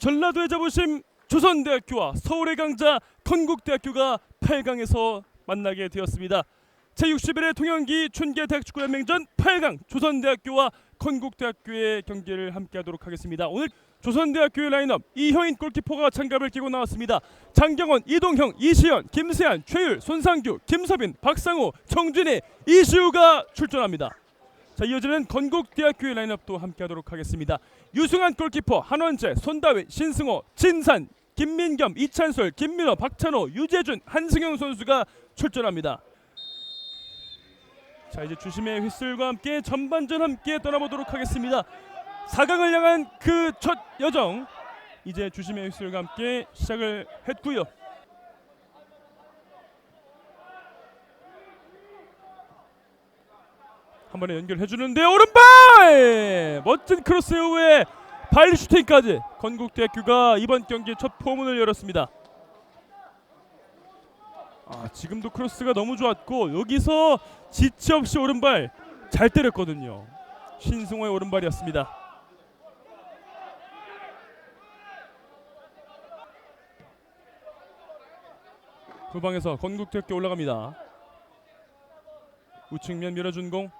전라도의 자부심 조선대학교와 서울의 강자 건국대학교가 8강에서 만나게 되었습니다. 제61회 통영기 춘계대학 축구연맹전 8강 조선대학교와 건국대학교의 경기를 함께하도록 하겠습니다. 오늘 조선대학교의 라인업 이효인 골키퍼가 장갑을 끼고 나왔습니다. 장경원, 이동형, 이시연, 김세한, 최율, 손상규, 김서빈, 박상호, 정준희, 이시우가 출전합니다. 자 이어지는 건국대학교의 라인업도 함께하도록 하겠습니다. 유승환 골키퍼, 한원재, 손다윈, 신승호, 진산, 김민겸, 이찬솔, 김민호, 박찬호, 유재준, 한승영 선수가 출전합니다. 자 이제 주심의 휘슬과 함께 전반전 함께 떠나보도록 하겠습니다. 4강을 향한 그 첫 여정 이제 주심의 휘슬과 함께 시작을 했고요. 한 번에 연결해 주는데 오른발 멋진 크로스 후에 발 슈팅까지 건국대학교가 이번 경기 첫 포문을 열었습니다. 아 지금도 크로스가 너무 좋았고 여기서 지체 없이 오른발 잘 때렸거든요. 신승호의 오른발이었습니다. 후방에서 건국대학교 올라갑니다. 우측면 밀어준 공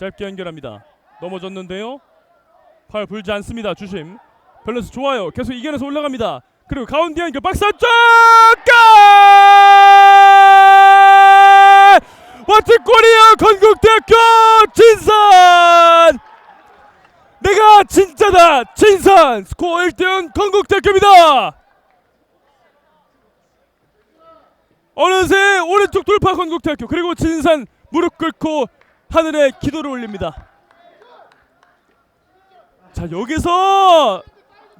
짧게 연결합니다. 넘어졌는데요. 팔 불지 않습니다. 주심. 밸런스 좋아요. 계속 이겨내서 올라갑니다. 그리고 가운데 연결 박스 안쪽 골! 멋진 골이요 건국대학교 진산! 내가 진짜다 진산 스코어 1등 건국대학교입니다. 어느새 오른쪽 돌파 건국대학교 그리고 진산 무릎 꿇고 하늘에 기도를 올립니다. 자 여기서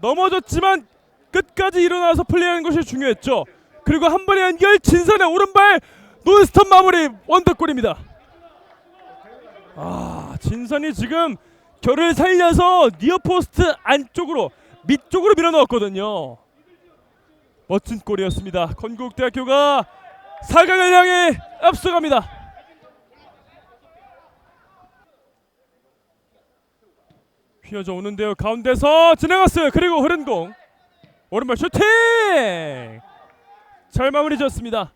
넘어졌지만 끝까지 일어나서 플레이하는 것이 중요했죠. 그리고 한 번의 연결 진선의 오른발 논스톱 마무리 원더골입니다. 아 진선이 지금 결을 살려서 니어포스트 안쪽으로 밑쪽으로 밀어넣었거든요. 멋진 골이었습니다. 건국대학교가 4강을 향해 앞서갑니다. 휘어져 오는데요. 가운데서 지나갔어요. 그리고 흐른 공. 오른발 슈팅! 잘 마무리 지었습니다.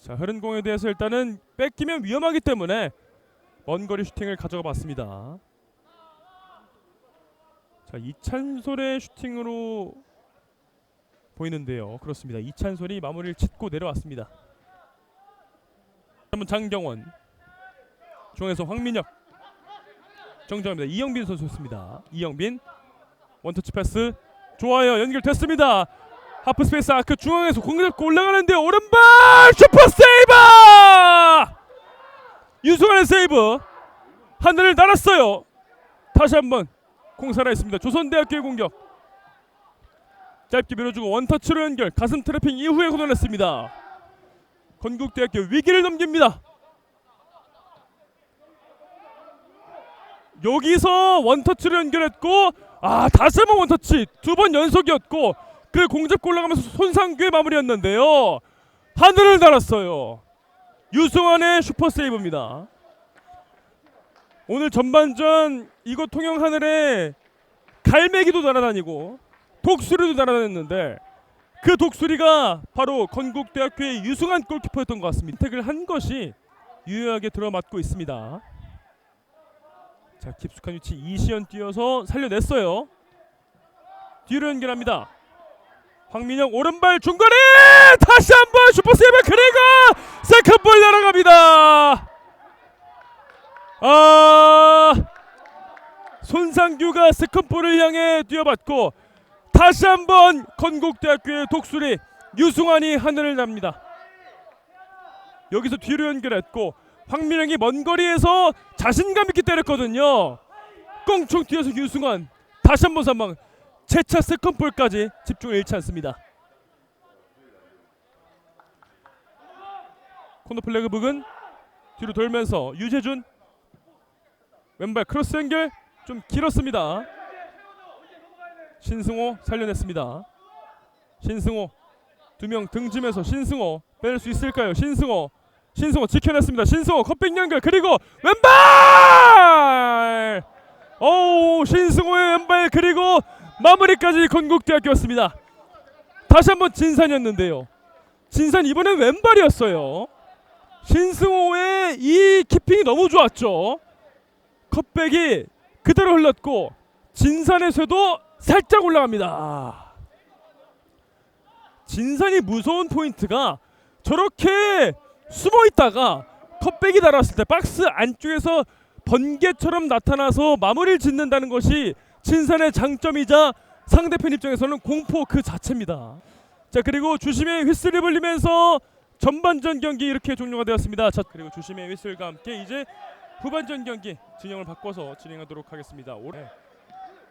자, 흐른 공에 대해서 일단은 뺏기면 위험하기 때문에 먼 거리 슈팅을 가져가 봤습니다. 자, 이찬솔의 슈팅으로 보이는데요. 그렇습니다. 이찬솔이 마무리를 짓고 내려왔습니다. 한번 장경원 중앙에서 황민혁 정정합니다. 이영빈 선수였습니다. 이영빈 원터치 패스 좋아요 연결됐습니다. 하프 스페이스 아크 중앙에서 공 잡고 올라가는데 오른발 슈퍼 세이브 유승환의 세이브 하늘을 날았어요. 다시 한번 공 살아 있습니다. 조선대학교의 공격 짧게 밀어주고 원터치로 연결 가슴 트래핑 이후에 걷어냈습니다. 건국대학교 위기를 넘깁니다. 여기서 원터치로 연결했고 아 다시 한번 원터치 두 번 연속이었고 그 공잡고 올라가면서 손상규의 마무리였는데요. 하늘을 날았어요. 유승환의 슈퍼 세이브입니다. 오늘 전반전 이곳 통영 하늘에 갈매기도 날아다니고 독수리도 날아다녔는데 그 독수리가 바로 건국대학교의 유승환 골키퍼였던 것 같습니다. 택을 한 것이 유효하게 들어맞고 있습니다 자 깊숙한 위치 이시연 뛰어서 살려냈어요. 뒤로 연결합니다. 황민영 오른발 중거리 다시 한번 슈퍼세이브 그리고 세컨볼 날아갑니다. 아 손상규가 세컨볼을 향해 뛰어봤고 다시 한번 건국대학교의 독수리 유승환이 하늘을 납니다. 여기서 뒤로 연결했고 황민영이 먼 거리에서 자신감 있게 때렸거든요. 꽁충 뛰어서 유승환 다시 한번 선방 제차 세컨볼까지 집중을 잃지 않습니다. 코너 플래그 북은 뒤로 돌면서 유재준 왼발 크로스 연결 좀 길었습니다. 신승호 살려냈습니다. 신승호 두 명 등짐에서 신승호 뺄수 있을까요? 신승호 신승호 지켜냈습니다. 신승호 컵백 연결 그리고 왼발 오 신승호의 왼발 그리고 마무리까지 건국대학교였습니다. 다시 한번 진산이었는데요. 진산 이번엔 왼발이었어요. 신승호의 이 키핑이 너무 좋았죠. 컵백이 그대로 흘렀고 진산의 쇄도 살짝 올라갑니다. 진산이 무서운 포인트가 저렇게 숨어 있다가 컵백이 달았을 때 박스 안쪽에서 번개처럼 나타나서 마무리를 짓는다는 것이 진산의 장점이자 상대편 입장에서는 공포 그 자체입니다. 자 그리고 주심의 휘슬이 불리면서 전반전 경기 이렇게 종료가 되었습니다. 자 그리고 주심의 휘슬과 함께 이제 후반전 경기 진영을 바꿔서 진행하도록 하겠습니다. 올해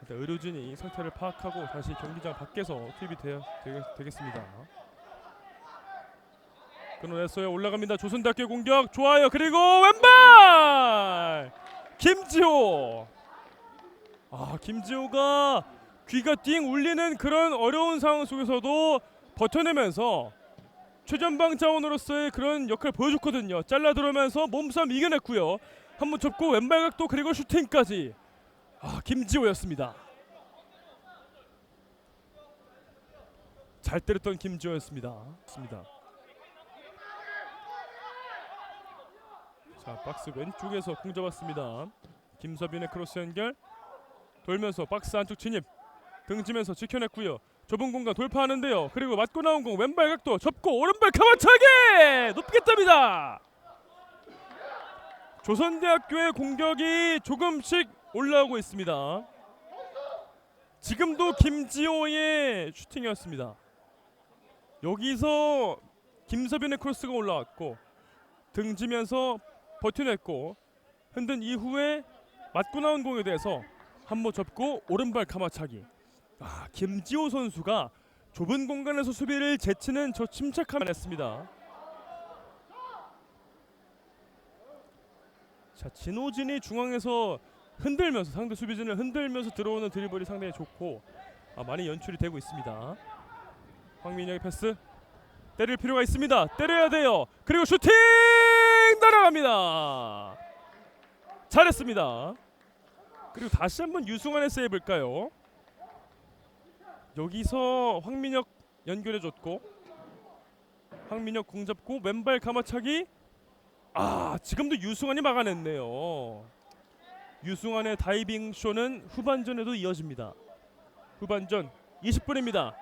일단 의료진이 상태를 파악하고 다시 경기장 밖에서 투입이 되어, 되, 되겠습니다. 끊어냈어요. 올라갑니다. 조선대학교 공격 좋아요. 그리고 왼발 김지호. 아 김지호가 귀가 띵 울리는 그런 어려운 상황 속에서도 버텨내면서 최전방 자원으로서의 그런 역할을 보여줬거든요. 잘라 들어오면서 몸싸움 이겨냈고요. 한 번 접고 왼발 각도 그리고 슈팅까지. 아 김지호였습니다. 잘 때렸던 김지호였습니다. 습니다. 자 박스 왼쪽에서 공 잡았습니다. 김서빈의 크로스 연결 돌면서 박스 안쪽 진입 등지면서 지켜냈고요. 좁은 공간 돌파하는데요. 그리고 맞고 나온 공 왼발 각도 접고 오른발 가마차기 높게 뜹니다. 조선대학교의 공격이 조금씩 올라오고 있습니다. 지금도 김지호의 슈팅이었습니다. 여기서 김서빈의 크로스가 올라왔고 등지면서 버텨냈고 흔든 이후에 맞고 나온 공에 대해서 한번 접고 오른발 가마차기. 아 김지호 선수가 좁은 공간에서 수비를 제치는 저 침착함을 했습니다. 자 진호진이 중앙에서 흔들면서 상대 수비진을 흔들면서 들어오는 드리블이 상당히 좋고 아, 많이 연출이 되고 있습니다. 황민영의 패스 때릴 필요가 있습니다. 때려야 돼요. 그리고 슈팅 날아갑니다. 잘했습니다. 그리고 다시 한번 유승환의 세이브일까요? 여기서 황민혁 연결해줬고 황민혁 공 잡고 왼발 가마차기 아 지금도 유승환이 막아냈네요. 유승환의 다이빙 쇼는 후반전에도 이어집니다. 후반전 20분입니다.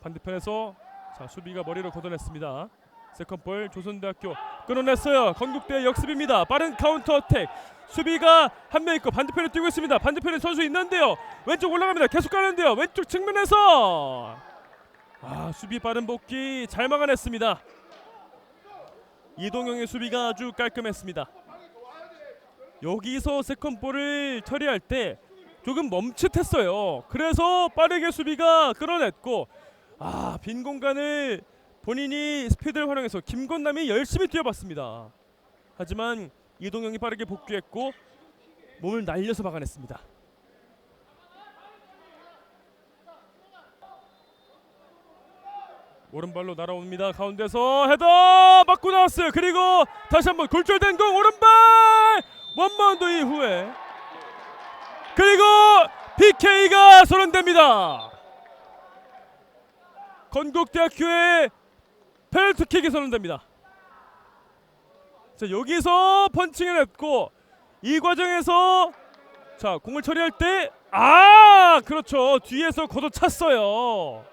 반대편에서 자 수비가 머리로 걷어냈습니다. 세컨볼 조선대학교 끊어냈어요. 건국대 역습입니다. 빠른 카운터 어택. 수비가 한 명 있고 반대편에 뛰고 있습니다. 반대편에 선수 있는데요. 왼쪽 올라갑니다. 계속 가는데요. 왼쪽 측면에서 아 수비 빠른 복귀 잘 막아냈습니다. 이동영의 수비가 아주 깔끔했습니다. 여기서 세컨볼을 처리할 때 조금 멈칫했어요. 그래서 빠르게 수비가 끌어냈고 아 빈 공간을 본인이 스피드를 활용해서 김건남이 열심히 뛰어봤습니다. 하지만 이동영이 빠르게 복귀했고 몸을 날려서 막아냈습니다. 오른발로 날아옵니다. 가운데서 헤더 맞고 나왔어요. 그리고 다시 한번 골절된 공 오른발 원바운드 이후에 그리고 PK가 선언됩니다. 건국대학교의 페널티킥이 선언됩니다. 자 여기서 펀칭을 했고 이 과정에서 자 공을 처리할 때 아 그렇죠 뒤에서 걷어찼어요.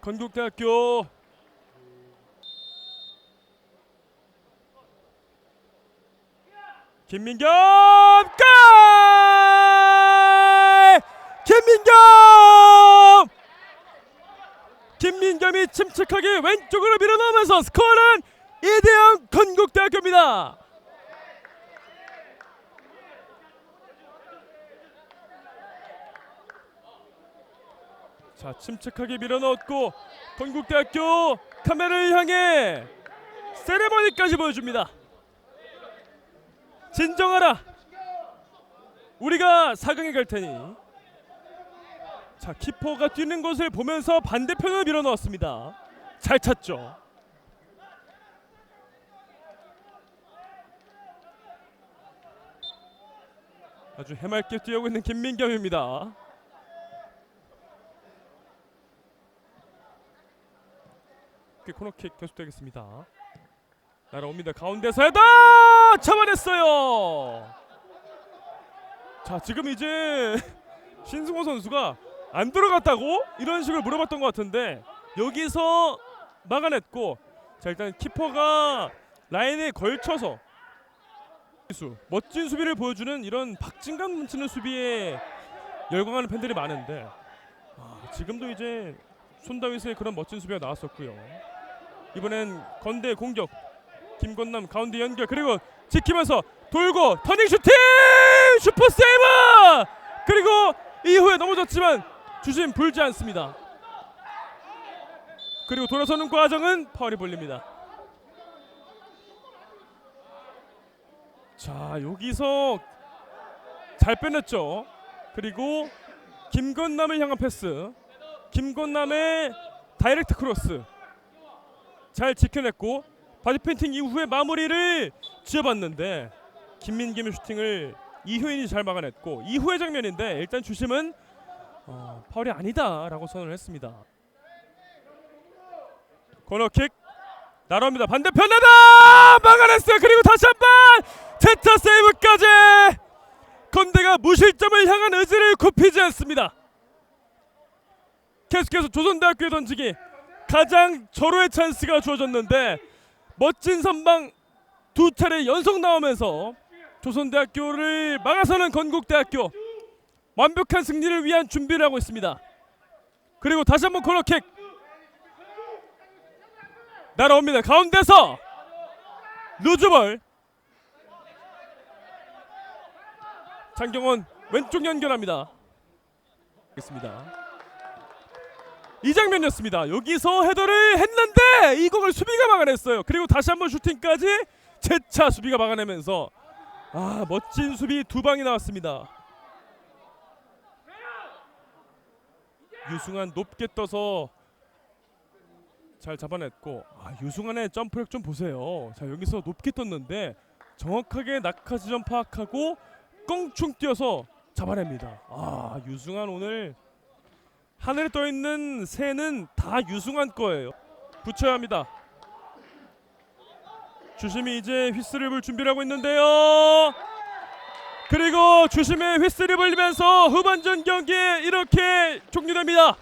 건국대학교 김민겸 골! 김민겸! 김민겸이 침착하게 왼쪽으로 밀어넣으면서 스코어는 2대0 건국대학교입니다. 자 침착하게 밀어넣었고 건국대학교 카메라를 향해 세레머니까지 보여줍니다. 진정하라. 우리가 4강에 갈 테니. 자 키퍼가 뛰는 것을 보면서 반대편을 밀어넣었습니다. 잘 찼죠. 아주 해맑게 뛰어오고 있는 김민겸입니다. 그 코너킥 계속되겠습니다. 날아옵니다. 가운데서 헤더 잡아냈어요. 자 지금 이제 신승호 선수가 안 들어갔다고? 이런 식으로 물어봤던 것 같은데 여기서 막아냈고 자 일단 키퍼가 라인에 걸쳐서 수 멋진 수비를 보여주는 이런 박진감 넘치는 수비에 열광하는 팬들이 많은데 아, 지금도 이제 손다윗의 그런 멋진 수비가 나왔었고요. 이번엔 건대 공격 김건남 가운데 연결 그리고 지키면서 돌고 터닝 슈팅! 슈퍼 세이브 그리고 이후에 넘어졌지만 주심 불지 않습니다. 그리고 돌아서는 과정은 파울이 불립니다. 자 여기서 잘 빼냈죠. 그리고 김건남을 향한 패스. 김건남의 다이렉트 크로스. 잘 지켜냈고 바디 페인팅 이후에 마무리를 지어봤는데 김민김의 슈팅을 이효인이 잘 막아냈고 이후의 장면인데 일단 주심은 어, 파울이 아니다라고 선언을 했습니다. 코너킥 날아옵니다. 반대편 나다 막아냈어요. 그리고 다시 한번 제타 세이브까지 건대가 무실점을 향한 의지를 굽히지 않습니다. 계속해서 조선대학교에 던지기 가장 절호의 찬스가 주어졌는데 멋진 선방 두 차례 연속 나오면서 조선대학교를 막아서는 건국대학교 완벽한 승리를 위한 준비를 하고 있습니다. 그리고 다시 한번 코너킥 날아옵니다. 가운데서 루즈볼 장경원 왼쪽 연결합니다. 있습니다. 이 장면이었습니다. 여기서 헤더를 했는데 이 공을 수비가 막아냈어요. 그리고 다시 한번 슈팅까지 재차 수비가 막아내면서 아 멋진 수비 두 방이 나왔습니다. 유승환 높게 떠서 잘 잡아냈고 아, 유승환의 점프력 좀 보세요. 자 여기서 높게 떴는데 정확하게 낙하 지점 파악하고 껑충 뛰어서 잡아냅니다. 아 유승환 오늘 하늘에 떠 있는 새는 다 유승환 거예요. 붙여야 합니다. 주심이 이제 휘슬을 불 준비를 하고 있는데요. 그리고 주심의 휘슬이 불리면서 후반전 경기 이렇게 종료됩니다.